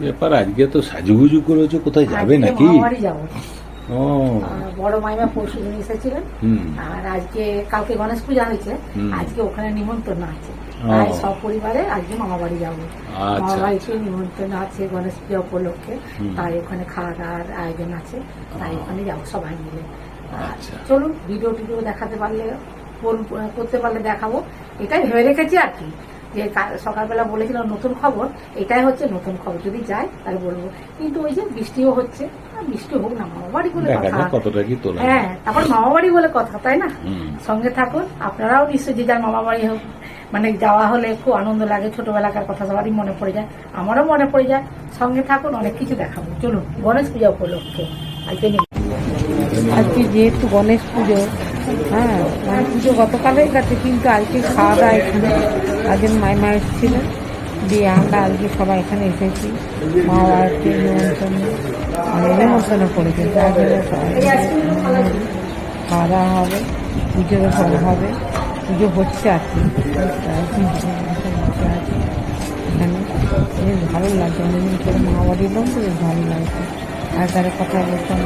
ব্যাপার আজকে তো সাজুগুজু করেছ কোথায় যাবে নাকি? ও। বড় মাইমা পরশু দিন এসেছিলেন। আর আজকে কালকে গণেশ পূজা হয়েছে। আজকে ওখানে নিমন্ত্রণ আছে। তাই সব পরিবারে আজকে মামা বাড়ি যাব। আচ্ছা, মামা বাড়িতে নিমন্ত্রণ আছে গণেশ পূজা উপলক্ষে। তাই ওখানে খাওয়া দাওয়ার আয়োজন আছে। তাই ওখানে যাব সবাই মিলে। আচ্ছা। চলুন ভিডিও টিডিও দেখাতে পারলে করতে পারলে দেখাবো। এটাই ভেবে রেখেছি আর কি। যে সকালবেলা বলেছিলাম নতুন খবর এটাই হচ্ছে নতুন খবর। যদি যায় তাহলে বলব। কিন্তু ওই যে বৃষ্টিও হচ্ছে আর বৃষ্টি হোক না মামা বাড়ি বলে কথা। হ্যাঁ তারপর মামা বাড়ি বলে কথা তাই না? সঙ্গে থাকুন আপনারাও নিশ্চয়ই যে যার মামা বাড়ি হোক মানে যাওয়া হলে খুব আনন্দ লাগে ছোটবেলাকার কথা সবারই মনে পড়ে যায় আমারও মনে পড়ে যায়। সঙ্গে থাকুন অনেক কিছু দেখাবো। চলুন গণেশ পূজা উপলক্ষে আজকে নি- আজকে যেহেতু গণেশ পুজো হ্যাঁ মানে পুজো গতকালেই গেছে, কিন্তু আজকে খাওয়া দাওয়া এখানে। আজকে মাইমা এসেছিলেন দিয়ে আমরা আজকে সবাই এখানে এসেছি। মা বাড়িতে নিমন্ত্রণ মানে নিমন্ত্রণ তার জন্য সবাই খাওয়া দাওয়া হবে পুজোর সব হবে। পুজো হচ্ছে আর কি এখন ভালো লাগছে, অনেকদিন করে মা বাড়ি এলাম তো ভালো লাগছে। তারা কথা আসলাম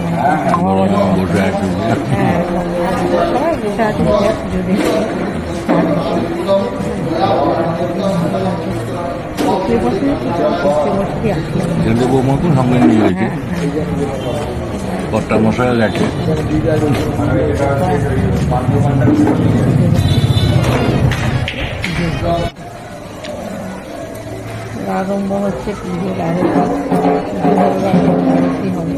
এখানে বৌমাকে সঙ্গে নিয়ে গেছে হ্যাঁ হ্যাঁ কর্তা মশাই গেছে আরম্ভ হচ্ছে পুজোর আয়োজন আরতি হবে।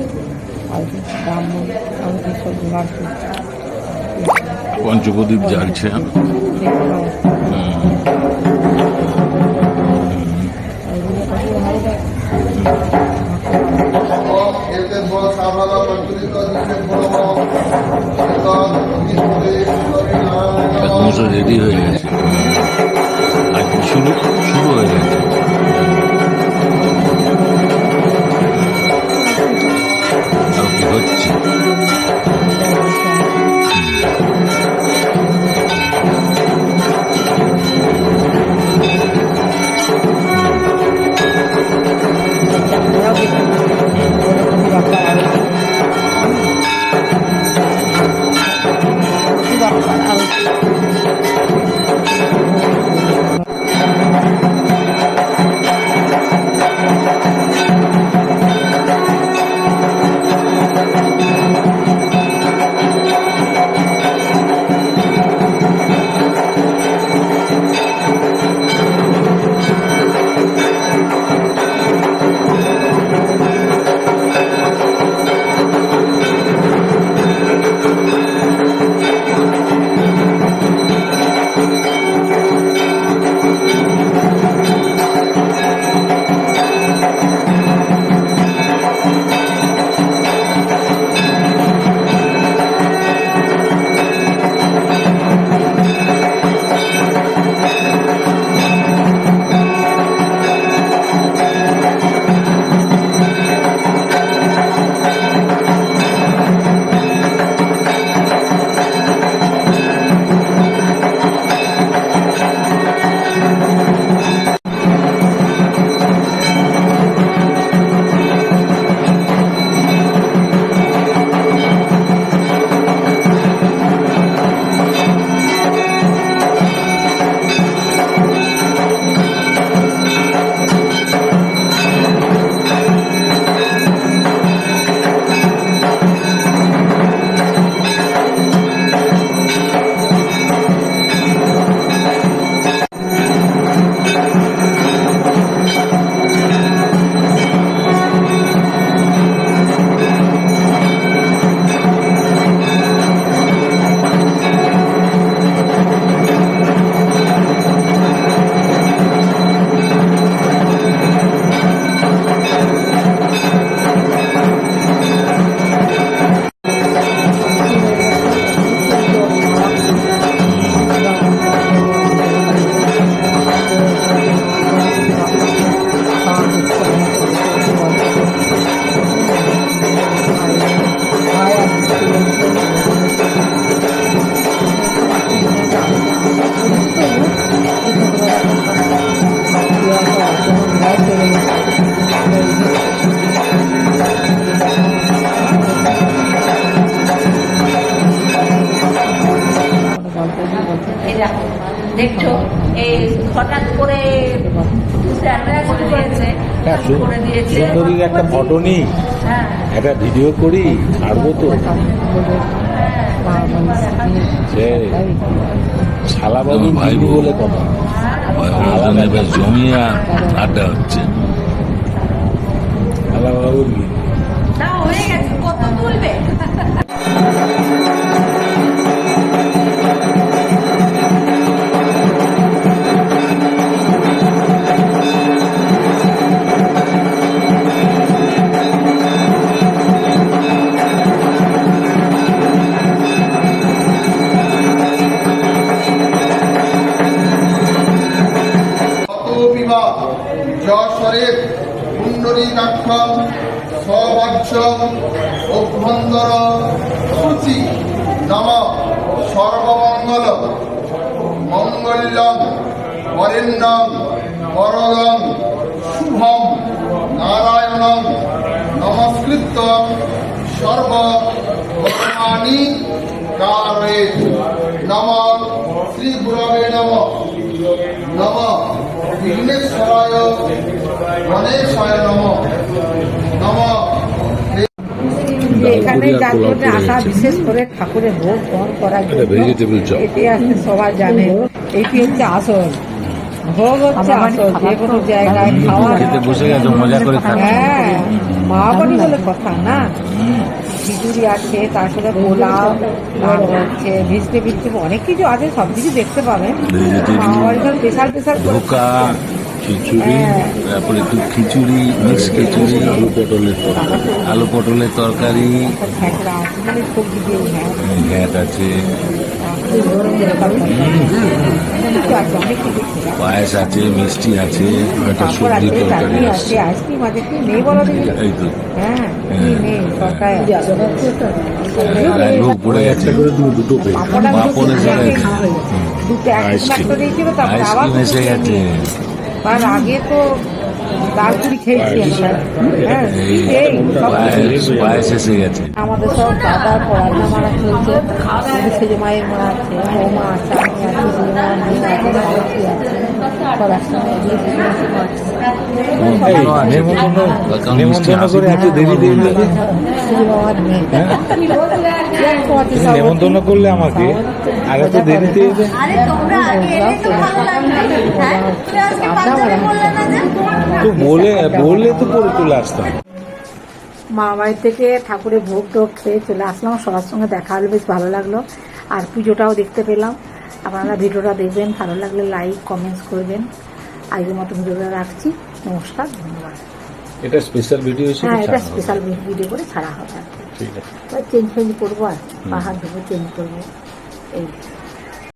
আরতি ব্রাহ্মণ আরতি সব জোগাড় করছে পঞ্চপ্রদীপ জ্বালছে বড়। দিয়েছে সুন্দরীর একটা ফটো নিই। একটা ভিডিও করি ছাড়বো তো। শালাবাবু ভাইবো। বলে কথা। জমিয়ে আড্ডা হচ্ছে। শালাবাবুর অভ্যন্তর সূচি নম সর্বমঙ্গল। মঙ্গলম বরেণ্যম বরদম শুভম, নারায়ণম নমস্কৃত সর্ব ভগবানী কারে নম শ্রী গুরবে নম। নম বিঘ্নেশ্বরায় গণেশায় নম। নম এখানে আসা বিশেষ করে ঠাকুরের ভোগ গ্রহণ করার জন্য। এটি সবাই জানে। এটি হচ্ছে আসল। ভোগ হচ্ছে আসল যে কোনো জায়গায় খাওয়া হ্যাঁ মা বাড়ি বলে কথা না? খিচুড়ি আছে তারপরে পোলাও আর হচ্ছে ভিজতে ভিজতে অনেক কিছু আছে সব কিছু দেখতে পাবেন। Vegetable, মা বাড়ি স্পেশাল স্পেশাল খিচুড়ি হ্যাঁ। তারপরে একটু খিচুড়ি মিক্স খিচুড়ি আলু পটলের তরকারি। আলু পটলের তরকারি। হ্যাঁ ঘ্যাট আছে। পায়েস আছে মিষ্টি আছে একটা সবজি তরকারি আছে। এই তো। হ্যাঁ। ভোগ পড়ে গেছে। পাঁপড় এসে গেছে আইসক্রিম। এসে গেছে। তার আগে তো ডালপুরি খেয়েছি আমরা হ্যাঁ আমাদের সব দাদা পড়াশোনা মারা চলছে। সেজে মায়ের মা আছে বৌমা আছে আমি আছি আছে। এই নেমন্তন্ন করে এত দেরি করলে? আমাকে? আর এত দেরি দিয়ে দে আরে তোমরা আগে তো ভালো লাগতো হ্যাঁ? তো বলে বললে তো করে চলে আসতাম। মা বাড়ি থেকে ঠাকুরের ভোগ টোগ খেয়ে চলে আসলাম। সবার সঙ্গে দেখা হলে বেশ ভালো লাগল। আর পুজোটাও দেখতে পেলাম। আপনারা ভিডিওটা দেখবেন ভালো লাগলে লাইক কমেন্টস করবেন। আজকের মতো ভিডিওটা রাখছি। নমস্কার ধন্যবাদ। এটা স্পেশাল ভিডিও হিসেবে হ্যাঁ এটা স্পেশাল ভিডিও করে ছাড়া হবে। আর কি ঠিক আছে। চেঞ্জ ফেঞ্জ করব আর পাহাড় ধরে চেঞ্জ করব। এই।